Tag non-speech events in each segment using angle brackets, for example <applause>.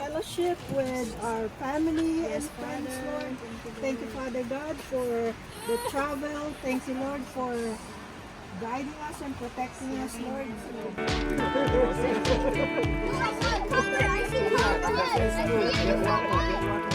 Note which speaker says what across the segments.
Speaker 1: fellowship with our family and friends, Lord. Thank you, Father God, for the travel. Thank you, Lord, for guiding us and protecting us, Lord. Want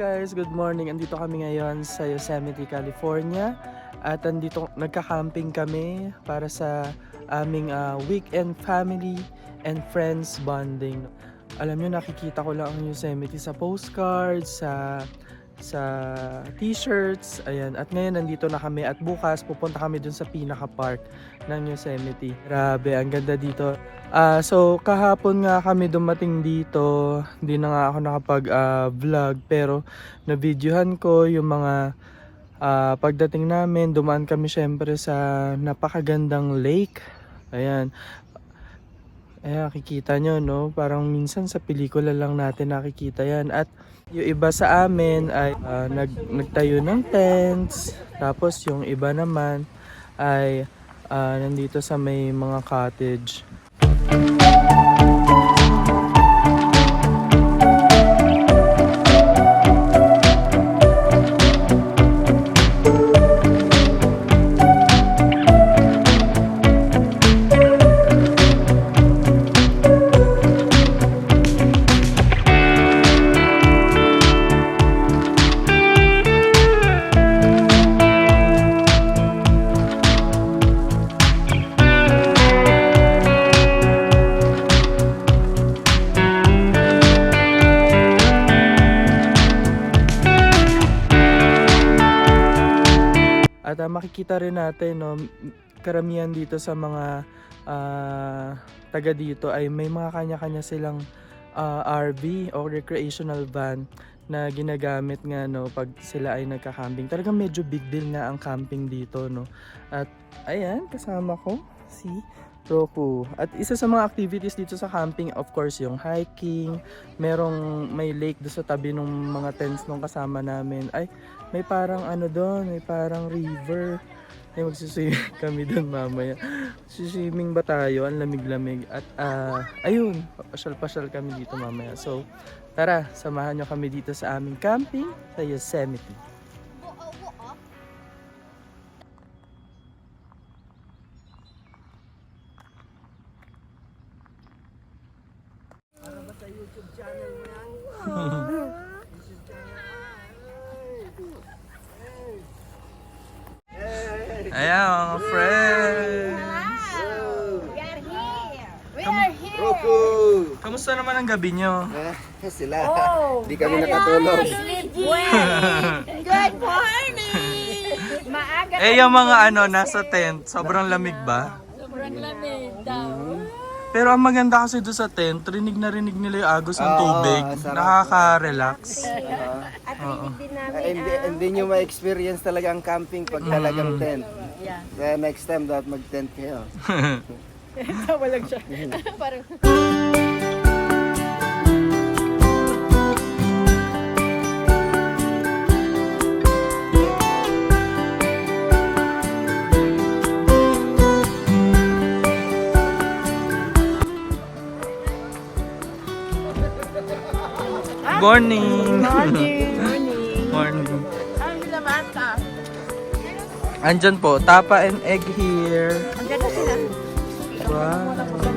Speaker 2: guys, good morning. Andito kami ngayon sa Yosemite, California. At andito nagka-camping kami para sa aming ah, weekend family and friends bonding. Alam nyo, nakikita ko lang ang Yosemite sa postcards, sa sa t-shirts, ayan. At ngayon nandito na kami at bukas pupunta kami dun sa pinaka-park ng Yosemite. Grabe, ang ganda dito. Ah, so kahapon nga kami dumating dito. Hindi na nga ako nakapag-vlog pero na-videohan ko yung mga ah, pagdating namin. Dumaan kami syempre sa napakagandang lake. Ayan. Ayan, nakikita nyo, no? Parang minsan sa pelikula lang natin nakikita yan. At yung iba sa amin ay ah, nag, nagtayo ng tents. Tapos yung iba naman ay ah, nandito sa may mga cottage. Makikita rin natin no, karamihan dito sa mga ah, taga dito ay may mga kanya-kanya silang ah, RV o recreational van na ginagamit nga no pag sila ay nagka-camping. Talagang medyo big deal nga ang camping dito no. At ayan, kasama ko si Roku. At isa sa mga activities dito sa camping, of course, yung hiking. Merong may lake doon sa tabi ng mga tents nung kasama namin. Ay, may parang ano doon, may parang river. Ay, magsiswimming <laughs> kami doon mamaya. Swimming ba tayo? Ang lamig-lamig. At ah, ayun, pasyal-pasyal kami dito mamaya. So, tara, samahan nyo kami dito sa aming camping sa Yosemite. Ayan, mga friends!
Speaker 3: We are here. We are here.
Speaker 4: Roku!
Speaker 2: Kamusta naman ang gabi nyo?
Speaker 4: Ah, sila.
Speaker 3: Oh,
Speaker 4: Di kami nakatulog.
Speaker 3: Good <laughs> morning. Maaga
Speaker 2: Eh, yung mga ano, nasa tent, sobrang lamig ba?
Speaker 3: Sobrang lamig daw.
Speaker 2: Pero ang maganda kasi doon sa tent, rinig na rinig nila yung agos ng
Speaker 4: Oo,
Speaker 2: tubig.
Speaker 4: sarap.
Speaker 2: Nakaka-relax.
Speaker 3: At rinig din namin
Speaker 4: Ah, hindi, hindi nyo ma-experience talaga ang camping pag talagang tent.
Speaker 3: Yeah.
Speaker 4: Kaya next time dapat mag-tent kayo. <laughs>
Speaker 1: Tawa lang siya. <laughs>
Speaker 3: Parang
Speaker 2: Morning!
Speaker 1: Morning.
Speaker 2: Morning. Andyan po, tapa and egg here.
Speaker 3: Andiyan na sila.
Speaker 2: Wow.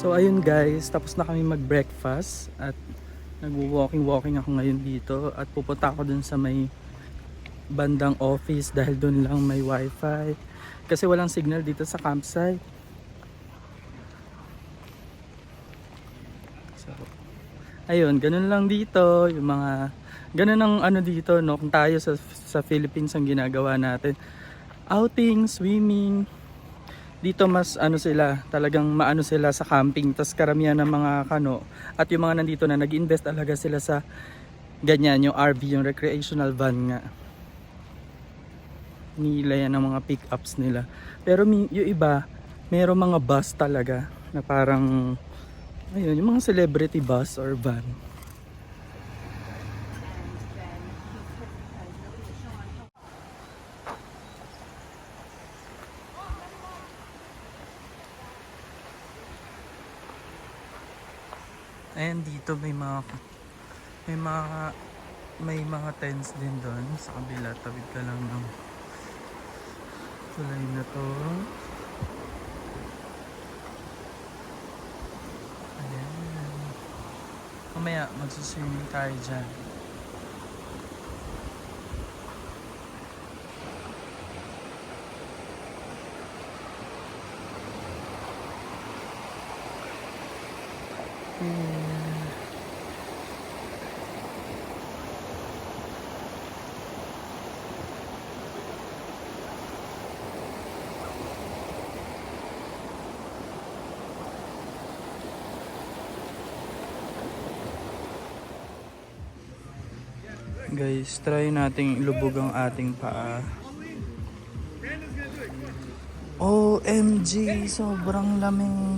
Speaker 2: So ayun guys, tapos na kami mag-breakfast at nag-walking-walking ako ngayon dito at pupunta ako dun sa may bandang office dahil dun lang may wifi. Kasi walang signal dito sa campsite. So, ayun, ganun lang dito, yung mga ganun ang ano dito no, kung tayo sa sa Philippines ang ginagawa natin. Outing, swimming, dito mas ano sila, talagang maano sila sa camping. tas karamihan ng mga kano at yung mga nandito na nag-invest talaga sila sa ganyan, yung RV, yung recreational van nga. Nila yan ang mga pick-ups nila. Pero yung iba, meron mga bus talaga na parang ayun, yung mga celebrity bus or van. Dito may mga may mga may mga tents din doon sa kabila tabid ka lang ng tulay na to. Ayan. Mamaya magsuswimming tayo dyan Guys, try nating ilubog ang ating paa. OMG, sobrang lamig.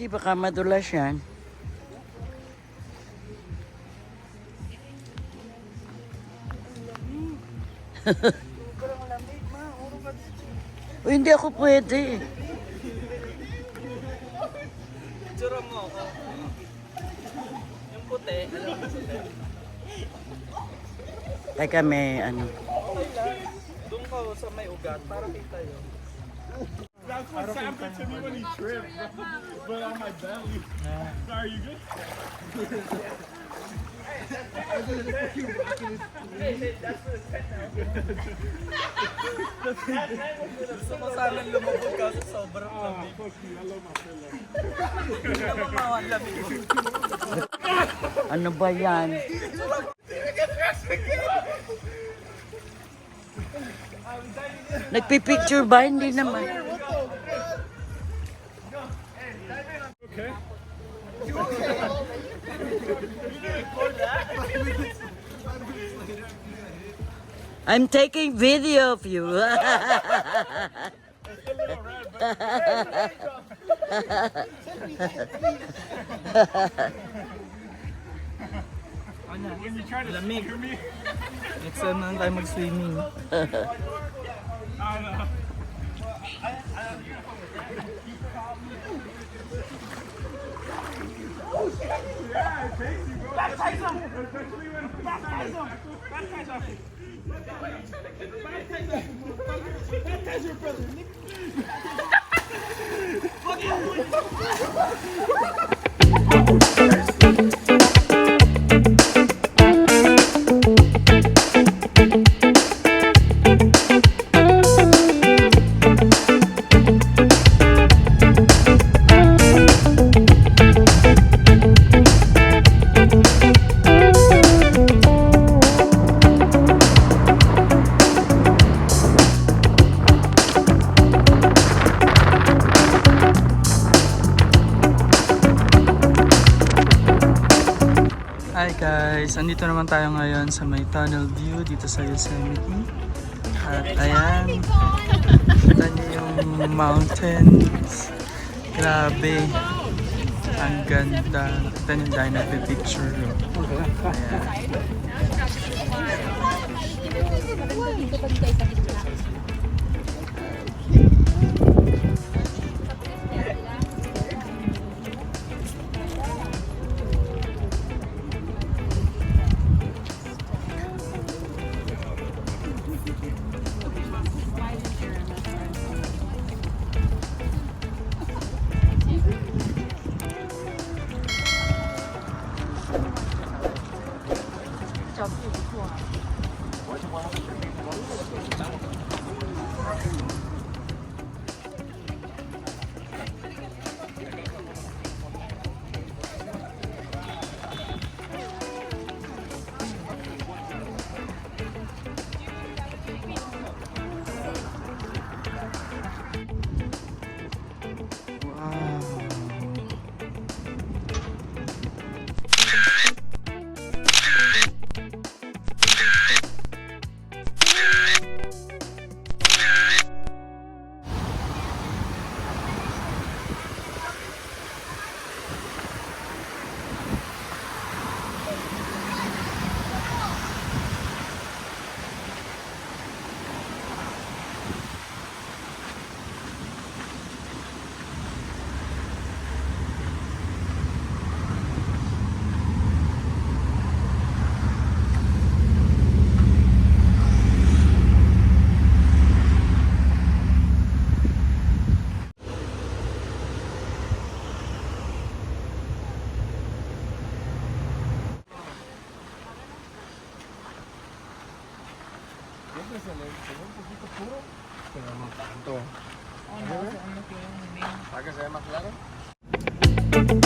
Speaker 5: Luigi, baka madulas yan. <laughs> o hindi ako pwede.
Speaker 2: Tsura mo ako. Yung puti.
Speaker 5: Teka, may ano.
Speaker 2: Doon ka sa may ugat para kita yun.
Speaker 6: That's what did to me when he tripped, but on my belly. Sorry, you good?
Speaker 2: Gusto mo sana lumubog ka sa sobrang lamig. Hindi naman mawan lamig mo.
Speaker 5: Ano ba yan? Nagpipicture ba? Hindi naman. I'm taking video of you.
Speaker 6: When you try to
Speaker 2: Lamig.
Speaker 6: scare me,
Speaker 2: Next time na lang tayo mag-swimming.
Speaker 6: I know. Yeah, it takes you, That's your brother, nigga. Fuck you.
Speaker 2: Hi guys! Andito naman tayo ngayon sa may tunnel view dito sa Yosemite. At ayan, kita niyo yung mountains. Grabe! Ang ganda. Kita niyo dahil na picture. Ayan.
Speaker 3: 脚自己不错
Speaker 2: 啊。Siempre se le, se ve un poquito puro, pero no tanto. Oh, no, no, no, no, no, no, no,